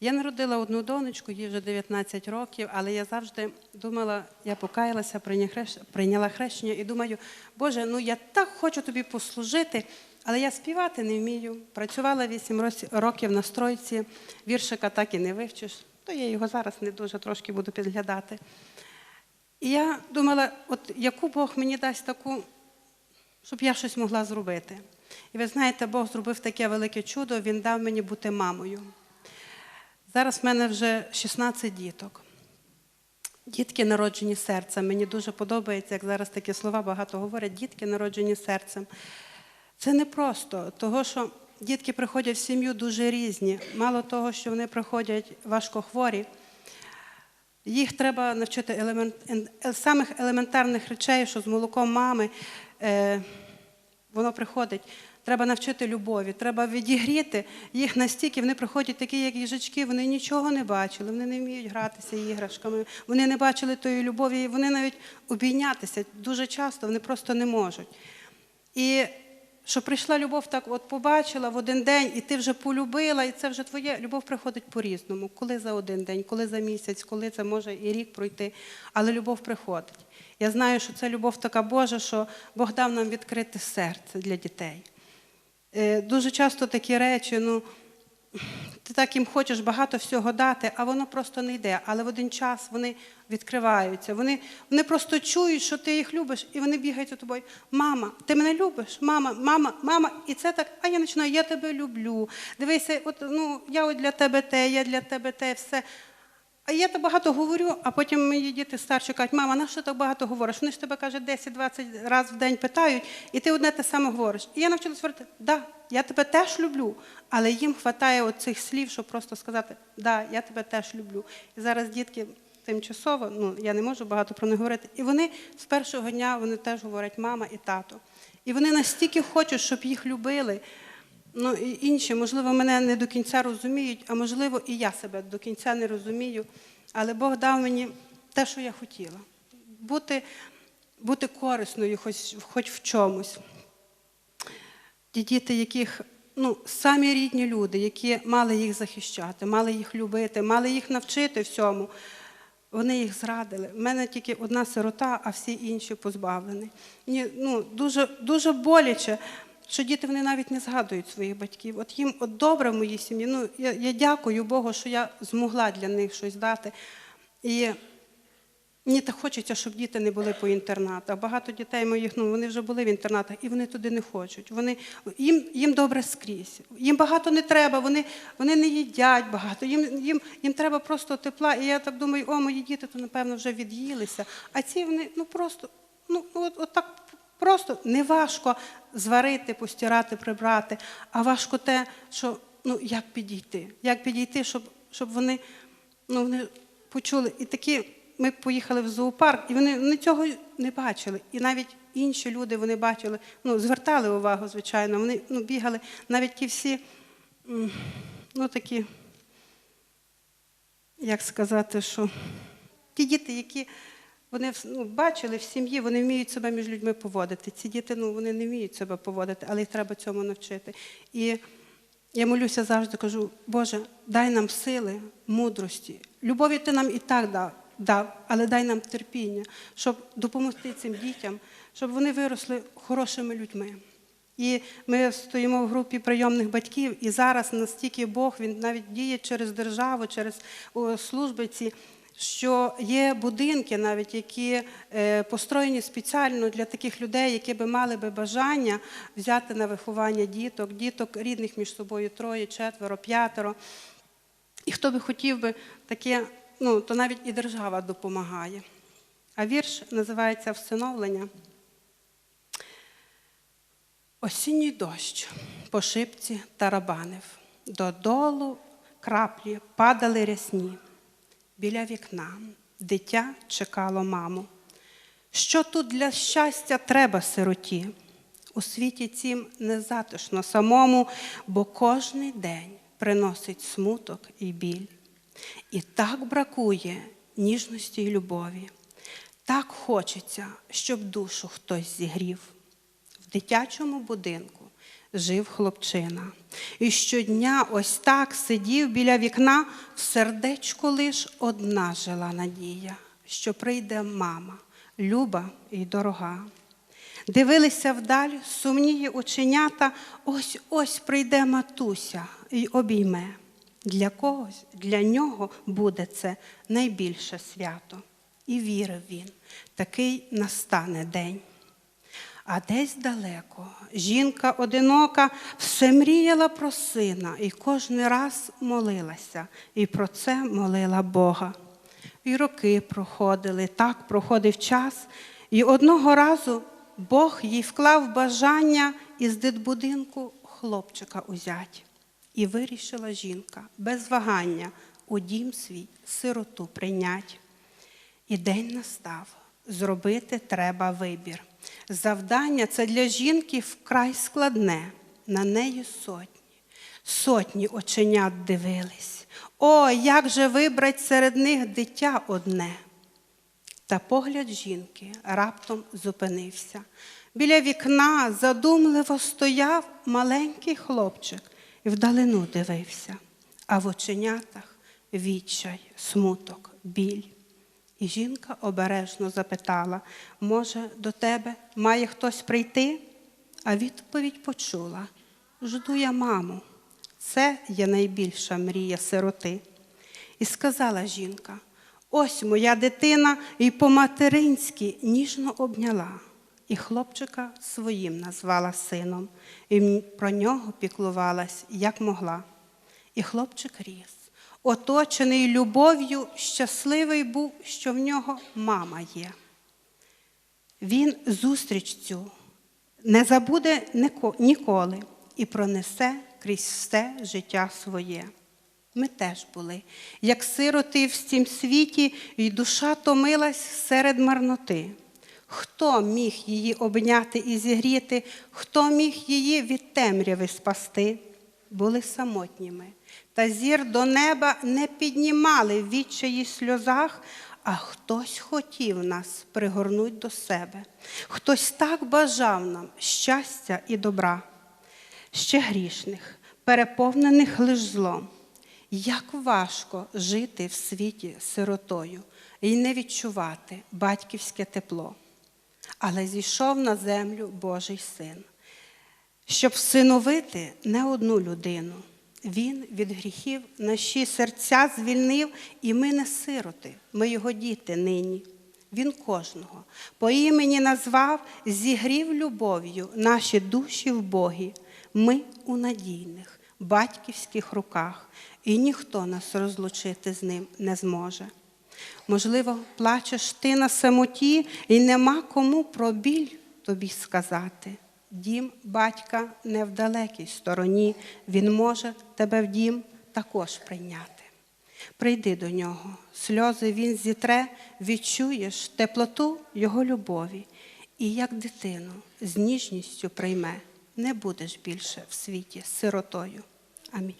Я народила одну донечку, їй вже 19 років, але я завжди думала, я покаялася, прийняла хрещення і думаю, Боже, ну я так хочу тобі послужити, але я співати не вмію. Працювала 8 років на стройці, віршика так і не вивчиш, то я його зараз не дуже трошки буду підглядати. І я думала, от яку Бог мені дасть таку, щоб я щось могла зробити. І ви знаєте, Бог зробив таке велике чудо, Він дав мені бути мамою. Зараз в мене вже 16 діток. Дітки народжені серцем. Мені дуже подобається, як зараз такі слова багато говорять, дітки народжені серцем. Це не просто, того, що дітки приходять в сім'ю дуже різні. Мало того, що вони приходять важкохворі, їх треба навчити елемент, самих елементарних речей, що з молоком мами е, воно приходить. Треба навчити любові, треба відігріти їх настільки, вони приходять такі, як їжачки, вони нічого не бачили, вони не вміють гратися іграшками, вони не бачили тої любові, і вони навіть обійнятися дуже часто вони просто не можуть. І що прийшла любов, так от побачила в один день, і ти вже полюбила, і це вже твоє. Любов приходить по-різному. Коли за один день, коли за місяць, коли це може і рік пройти. Але любов приходить. Я знаю, що це любов така Божа, що Бог дав нам відкрити серце для дітей. Е, Дуже часто такі речі, ну, ти так їм хочеш багато всього дати, а воно просто не йде. Але в один час вони відкриваються. Вони, вони просто чують, що ти їх любиш, і вони бігають за тобою. Мама, ти мене любиш? Мама, мама, мама. І це так, а я починаю, я тебе люблю. Дивися, от, ну, я от для тебе те, я для тебе те, все. А я так багато говорю, а потім мої діти старші кажуть, мама, на що так багато говориш? Вони ж тебе каже 10-20 разів в день питають, і ти одне те саме говориш. І я навчилась говорити, да, я тебе теж люблю, але їм вистачає оцих слів, щоб просто сказати, да, я тебе теж люблю. І зараз дітки тимчасово, ну я не можу багато про них говорити. І вони з першого дня вони теж говорять мама і тато. І вони настільки хочуть, щоб їх любили. Ну, і інші, можливо, мене не до кінця розуміють, а можливо, і я себе до кінця не розумію. Але Бог дав мені те, що я хотіла. Бути, бути корисною хоч, хоч в чомусь. Ті діти, яких ну, самі рідні люди, які мали їх захищати, мали їх любити, мали їх навчити всьому, вони їх зрадили. У мене тільки одна сирота, а всі інші позбавлені. Мені ну, дуже, дуже боляче, що діти вони навіть не згадують своїх батьків. От їм от добре в моїй сім'ї. Ну, я, я дякую Богу, що я змогла для них щось дати. І Мені так хочеться, щоб діти не були по інтернатах. Багато дітей моїх, ну вони вже були в інтернатах, і вони туди не хочуть. Вони, їм, їм добре скрізь. Їм багато не треба, вони, вони не їдять багато. Їм, їм, їм треба просто тепла. І я так думаю, о, мої діти то, напевно, вже від'їлися. А ці вони ну просто, ну от, от так просто не важко зварити, постирати, прибрати, а важко те, що ну як підійти, як підійти, щоб, щоб вони, ну, вони почули. І такі ми поїхали в зоопарк, і вони, вони цього не бачили. І навіть інші люди вони бачили, ну, звертали увагу, звичайно. Вони ну, бігали, навіть ті всі, ну такі, як сказати, що ті діти, які вони ну, бачили в сім'ї, вони вміють себе між людьми поводити. Ці діти ну, вони не вміють себе поводити, але їх треба цьому навчити. І я молюся завжди, кажу, Боже, дай нам сили, мудрості. Любові ти нам і так дав, дав, але дай нам терпіння, щоб допомогти цим дітям, щоб вони виросли хорошими людьми. І ми стоїмо в групі прийомних батьків, і зараз настільки Бог він навіть діє через державу, через служби ці, що є будинки, навіть які е, построєні спеціально для таких людей, які би мали би бажання взяти на виховання діток, діток рідних між собою троє, четверо, п'ятеро. І хто би хотів би таке, ну то навіть і держава допомагає. А вірш називається Всиновлення. Осінній дощ по шипці тарабанив, додолу краплі падали рясні. Біля вікна дитя чекало маму. Що тут для щастя треба сироті? У світі цім незатишно самому, бо кожний день приносить смуток і біль. І так бракує ніжності й любові. Так хочеться, щоб душу хтось зігрів. В дитячому будинку жив хлопчина. І щодня ось так сидів біля вікна, в сердечку лиш одна жила надія, що прийде мама, люба і дорога. Дивилися вдаль сумніє оченята, ось ось прийде матуся і обійме. Для когось, для нього буде це найбільше свято. І вірив він, такий настане день. А десь далеко жінка одинока все мріяла про сина і кожен раз молилася, і про це молила Бога. І роки проходили, так проходив час, і одного разу Бог їй вклав бажання із дитбудинку хлопчика узять. І вирішила жінка без вагання у дім свій сироту прийнять. І день настав. Зробити треба вибір. Завдання це для жінки вкрай складне. На неї сотні, сотні оченят дивились. О, як же вибрать серед них дитя одне. Та погляд жінки раптом зупинився. Біля вікна задумливо стояв маленький хлопчик і вдалину дивився, а в оченятах відчай, смуток, біль. І жінка обережно запитала, може, до тебе має хтось прийти? А відповідь почула: Жду я маму. Це є найбільша мрія сироти. І сказала жінка: ось моя дитина і по-материнськи ніжно обняла, і хлопчика своїм назвала сином, і про нього піклувалась, як могла. І хлопчик ріс, оточений любов'ю, щасливий був, що в нього мама є. Він зустріч цю не забуде ніколи і пронесе крізь все життя своє. Ми теж були, як сироти в цім світі, і душа томилась серед марноти. Хто міг її обняти і зігріти, хто міг її від темряви спасти? Були самотніми, та зір до неба не піднімали в відчаї сльозах, а хтось хотів нас пригорнуть до себе. Хтось так бажав нам щастя і добра ще грішних, переповнених лиш злом. Як важко жити в світі сиротою і не відчувати батьківське тепло. Але зійшов на землю Божий син, щоб всиновити не одну людину. Він від гріхів наші серця звільнив, і ми не сироти, ми його діти нині. Він кожного по імені назвав, зігрів любов'ю наші душі в Богі. Ми у надійних батьківських руках, і ніхто нас розлучити з ним не зможе. Можливо, плачеш ти на самоті, і нема кому про біль тобі сказати. Дім батька не в далекій стороні, він може тебе в дім також прийняти. Прийди до нього, сльози він зітре, відчуєш теплоту його любові, і як дитину з ніжністю прийме, не будеш більше в світі сиротою. Амінь.